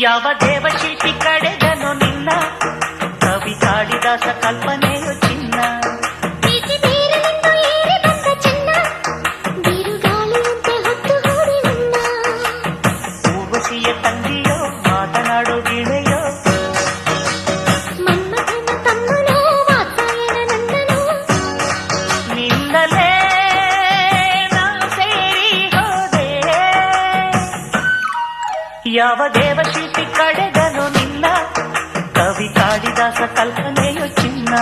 ಯಾವ ದೇವಶಿಲ್ಪಿ ಕಡೆಗನು ನಿನ್ನ ಕವಿ ಕಾಳಿದಾಸ ಕಲ್ಪನೆಯು ಚಿನ್ನ ಪ್ರೀತಿ ಬೇರಲಿಂದ ಏರಿ ಬಂದ ಚೆನ್ನ ಬಿರುಗಾಳಿಯಂತೆ ಹೊತ್ತು ಹೋದೆ ನನ್ನ ಊರ್ವಶಿಯ ತಂಗಿಯೋ ಮಾತನಾಡು ಯಾವ ದೇವಶಿಲ್ಪಿ ಕಡೆಗನು ನಿನ್ನ ಕವಿ ಕಾಳಿದಾಸ ಕಲ್ಪನೆಯು ಚಿನ್ನ